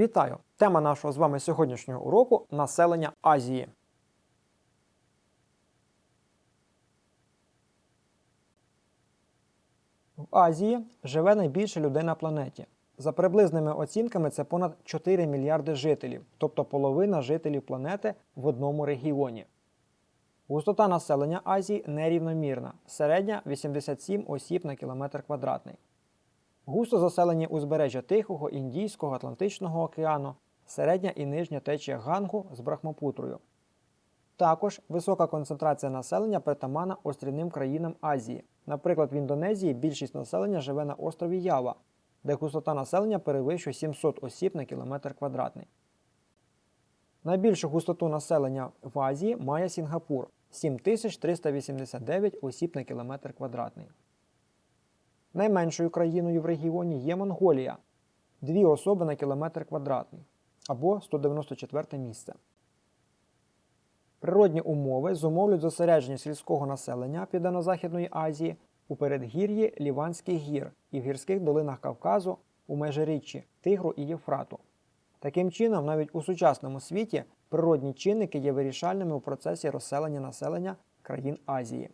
Вітаю! Тема нашого з вами сьогоднішнього уроку населення Азії. В Азії живе найбільше людей на планеті. За приблизними оцінками, це понад 4 мільярди жителів, тобто половина жителів планети в одному регіоні. Густота населення Азії нерівномірна, середня 87 осіб на кілометр квадратний. Густо заселені узбережжя Тихого, Індійського, Атлантичного океану, середня і нижня течія Гангу з Брахмапутрою. Також висока концентрація населення притаманна острівним країнам Азії. Наприклад, в Індонезії більшість населення живе на острові Ява, де густота населення перевищує 700 осіб на кілометр квадратний. Найбільшу густоту населення в Азії має Сінгапур 7389 осіб на кілометр квадратний. Найменшою країною в регіоні є Монголія 2 особи на кілометр квадратний або 194 місце. Природні умови зумовлюють зосередження сільського населення Південно-Західної Азії у передгір'ї Ліванських гір і в гірських долинах Кавказу у межиріччі Тигру і Єфрату. Таким чином, навіть у сучасному світі природні чинники є вирішальними у процесі розселення населення країн Азії.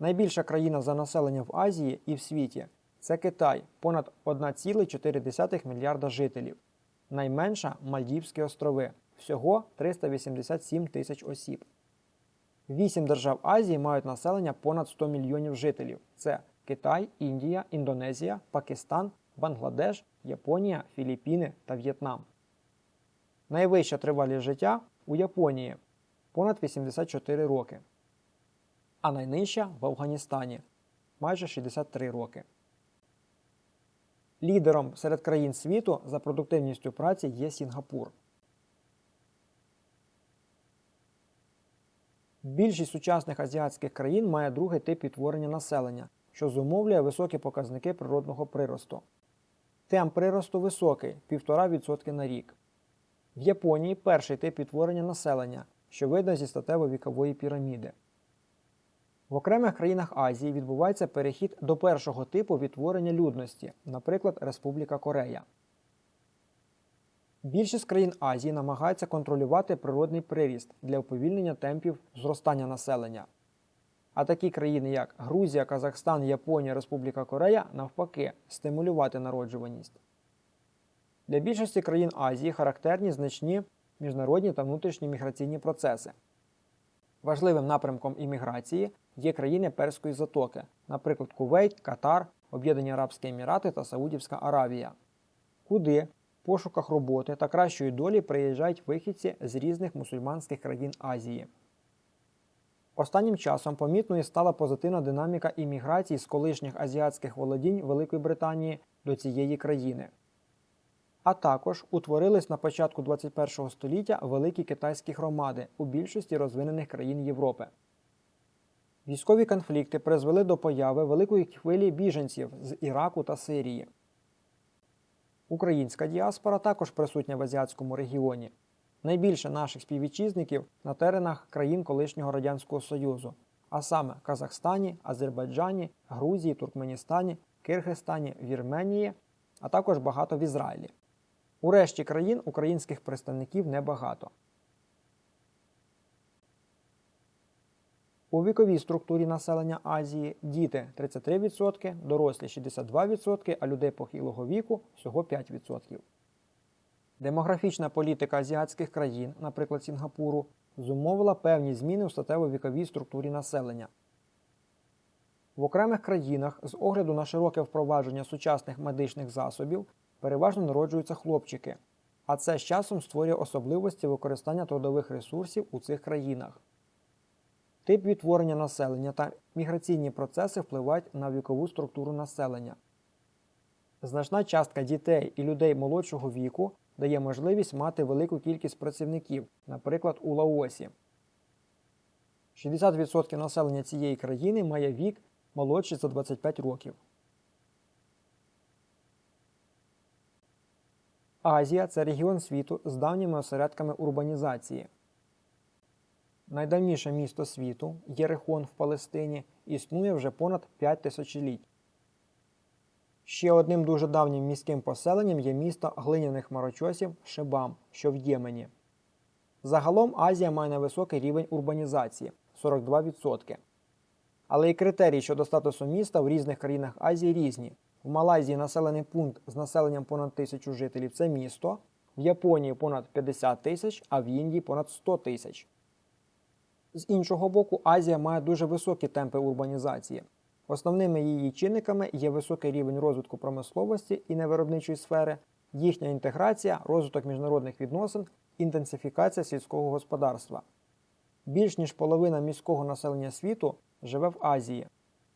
Найбільша країна за населення в Азії і в світі це Китай, понад 1,4 мільярда жителів. Найменша Мальдівські острови всього 387 тисяч осіб. Вісім держав Азії мають населення понад 100 мільйонів жителів. Це Китай, Індія, Індонезія, Пакистан, Бангладеш, Японія, Філіппіни та В'єтнам. Найвища тривалість життя у Японії понад 84 роки, а найнижча в Афганістані майже 63 роки. Лідером серед країн світу за продуктивністю праці є Сінгапур. Більшість сучасних азіатських країн має другий тип відтворення населення, що зумовлює високі показники природного приросту. Темп приросту високий 1,5% на рік. В Японії перший тип відтворення населення, що видно зі статево-вікової піраміди. В окремих країнах Азії відбувається перехід до першого типу відтворення людності, наприклад, Республіка Корея. Більшість країн Азії намагаються контролювати природний приріст для уповільнення темпів зростання населення. А такі країни, як Грузія, Казахстан, Японія, Республіка Корея, навпаки, стимулювати народжуваність. Для більшості країн Азії характерні значні міжнародні та внутрішні міграційні процеси. Важливим напрямком імміграції є країни Перської затоки, наприклад, Кувейт, Катар, Об'єднані Арабські Емірати та Саудівська Аравія, куди в пошуках роботи та кращої долі приїжджають вихідці з різних мусульманських країн Азії. Останнім часом помітною стала позитивна динаміка імміграції з колишніх азіатських володінь Великої Британії до цієї країни. А також утворились на початку 21 століття великі китайські громади у більшості розвинених країн Європи. Військові конфлікти призвели до появи великої хвилі біженців з Іраку та Сирії. Українська діаспора також присутня в азіатському регіоні. Найбільше наших співвітчизників на теренах країн колишнього Радянського Союзу, а саме Казахстані, Азербайджані, Грузії, Туркменістані, Киргизстані, Вірменії, а також багато в Ізраїлі. У решті країн українських представників небагато. У віковій структурі населення Азії діти 33%, дорослі 62%, а людей похилого віку всього 5%. Демографічна політика азіатських країн, наприклад Сінгапуру, зумовила певні зміни у статево-віковій структурі населення. В окремих країнах з огляду на широке впровадження сучасних медичних засобів переважно народжуються хлопчики, а це з часом створює особливості використання трудових ресурсів у цих країнах. Тип відтворення населення та міграційні процеси впливають на вікову структуру населення. Значна частка дітей і людей молодшого віку дає можливість мати велику кількість працівників, наприклад, у Лаосі. 60% населення цієї країни має вік молодший за 25 років. Азія це регіон світу з давніми осередками урбанізації. Найдавніше місто світу Єрихон в Палестині існує вже понад 5 тисячоліть. Ще одним дуже давнім міським поселенням є місто глиняних хмарочосів Шибам, що в Ємені. Загалом Азія має невисокий рівень урбанізації 42%. Але і критерії щодо статусу міста в різних країнах Азії різні. В Малайзії населений пункт з населенням понад тисячу жителів це місто, в Японії понад 50 тисяч, а в Індії понад 100 тисяч. З іншого боку, Азія має дуже високі темпи урбанізації. Основними її чинниками є високий рівень розвитку промисловості і невиробничої сфери, їхня інтеграція, розвиток міжнародних відносин, інтенсифікація сільського господарства. Більш ніж половина міського населення світу живе в Азії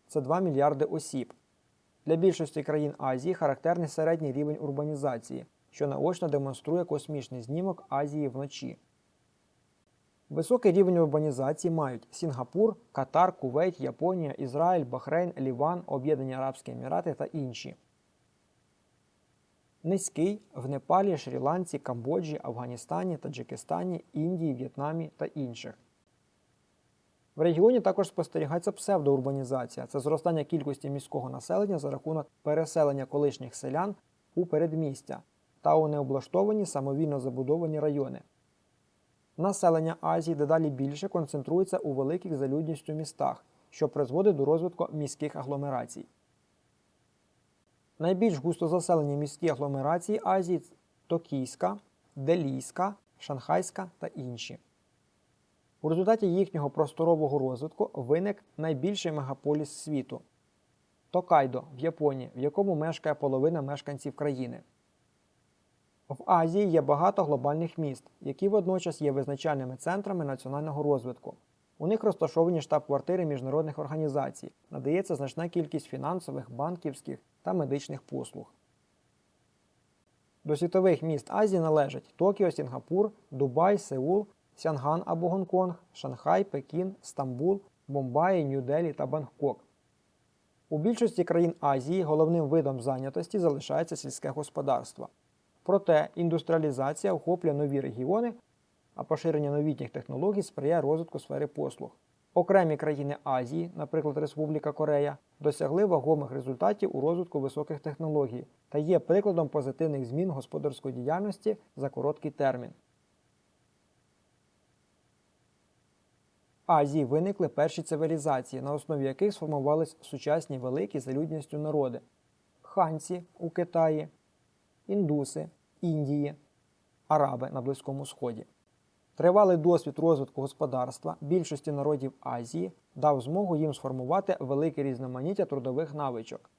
це 2 мільярди осіб. Для більшості країн Азії характерний середній рівень урбанізації, що наочно демонструє космічний знімок Азії вночі. Високий рівень урбанізації мають Сінгапур, Катар, Кувейт, Японія, Ізраїль, Бахрейн, Ліван, Об'єднані Арабські Емірати та інші. Низький в Непалі, Шрі-Ланці, Камбоджі, Афганістані, Таджикистані, Індії, В'єтнамі та інших. В регіоні також спостерігається псевдоурбанізація це зростання кількості міського населення за рахунок переселення колишніх селян у передмістя та у необлаштовані самовільно забудовані райони. Населення Азії дедалі більше концентрується у великих за людністю містах, що призводить до розвитку міських агломерацій. Найбільш густозаселені міські агломерації Азії Токійська, Делійська, Шанхайська та інші. У результаті їхнього просторового розвитку виник найбільший мегаполіс світу Токайдо в Японії, в якому мешкає половина мешканців країни. В Азії є багато глобальних міст, які водночас є визначальними центрами національного розвитку. У них розташовані штаб-квартири міжнародних організацій, надається значна кількість фінансових, банківських та медичних послуг. До світових міст Азії належать Токіо, Сінгапур, Дубай, Сеул, Сянган або Гонконг, Шанхай, Пекін, Стамбул, Бомбаї, Нью-Делі та Бангкок. У більшості країн Азії головним видом зайнятості залишається сільське господарство. Проте індустріалізація охоплює нові регіони, а поширення новітніх технологій сприяє розвитку сфери послуг. Окремі країни Азії, наприклад, Республіка Корея, досягли вагомих результатів у розвитку високих технологій та є прикладом позитивних змін господарської діяльності за короткий термін. Азії виникли перші цивілізації, на основі яких сформувались сучасні великі за людністю народи ханці у Китаї, індуси, Індії, Араби на Близькому Сході. Тривалий досвід розвитку господарства більшості народів Азії дав змогу їм сформувати велике різноманіття трудових навичок.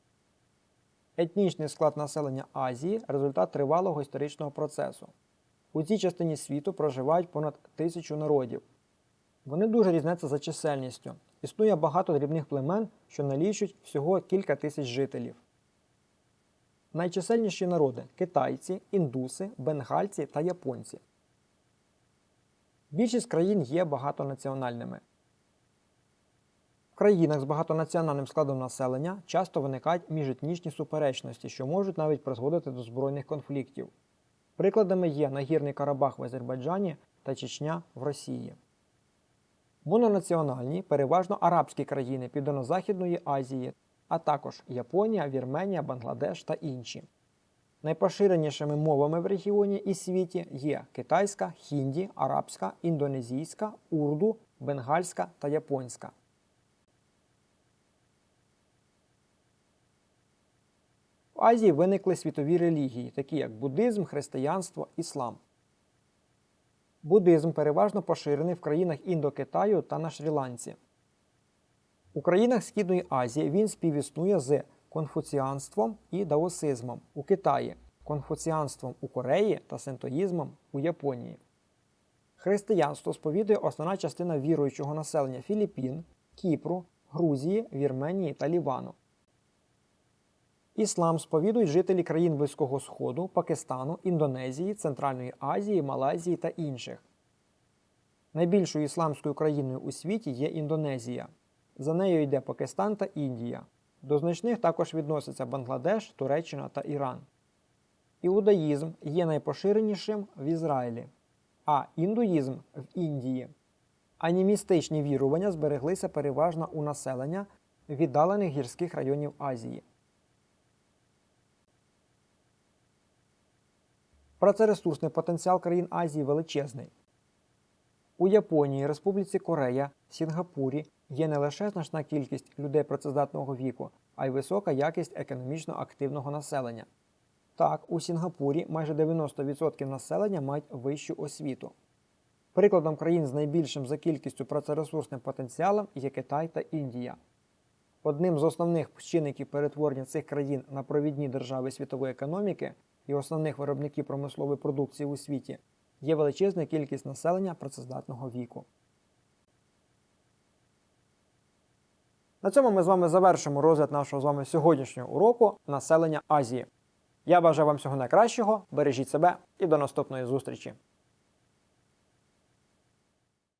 Етнічний склад населення Азії результат тривалого історичного процесу. У цій частині світу проживають понад тисячу народів. Вони дуже різняться за чисельністю. Існує багато дрібних племен, що налічують всього кілька тисяч жителів. Найчисельніші народи китайці, індуси, бенгальці та японці. Більшість країн є багатонаціональними. В країнах з багатонаціональним складом населення часто виникають міжетнічні суперечності, що можуть навіть призводити до збройних конфліктів. Прикладами є Нагірний Карабах в Азербайджані та Чечня в Росії. Мононаціональні, переважно арабські країни Південно-Західної Азії, а також Японія, Вірменія, Бангладеш та інші. Найпоширенішими мовами в регіоні і світі є китайська, хінді, арабська, індонезійська, урду, бенгальська та японська. В Азії виникли світові релігії, такі як буддизм, християнство, іслам. Буддизм переважно поширений в країнах Індокитаю та на Шрі-Ланці. У країнах Східної Азії він співіснує з конфуціанством і даосизмом у Китаї, конфуціанством у Кореї та синтоїзмом у Японії. Християнство сповідує основна частина віруючого населення Філіппін, Кіпру, Грузії, Вірменії та Лівану. Іслам сповідують жителі країн Близького Сходу, Пакистану, Індонезії, Центральної Азії, Малайзії та інших. Найбільшою ісламською країною у світі є Індонезія. За нею йде Пакистан та Індія. До значних також відносяться Бангладеш, Туреччина та Іран. Іудаїзм є найпоширенішим в Ізраїлі, а індуїзм в Індії. Анімістичні вірування збереглися переважно у населення віддалених гірських районів Азії. Працересурсний потенціал країн Азії величезний. У Японії, Республіці Корея, Сінгапурі, є не лише значна кількість людей працездатного віку, а й висока якість економічно активного населення. Так, у Сінгапурі майже 90% населення мають вищу освіту. Прикладом країн з найбільшим за кількістю працересурсним потенціалом є Китай та Індія. Одним з основних чинників перетворення цих країн на провідні держави світової економіки і основних виробників промислової продукції у світі є величезна кількість населення працездатного віку. На цьому ми з вами завершимо розгляд нашого з вами сьогоднішнього уроку населення Азії. Я бажаю вам всього найкращого, бережіть себе і до наступної зустрічі!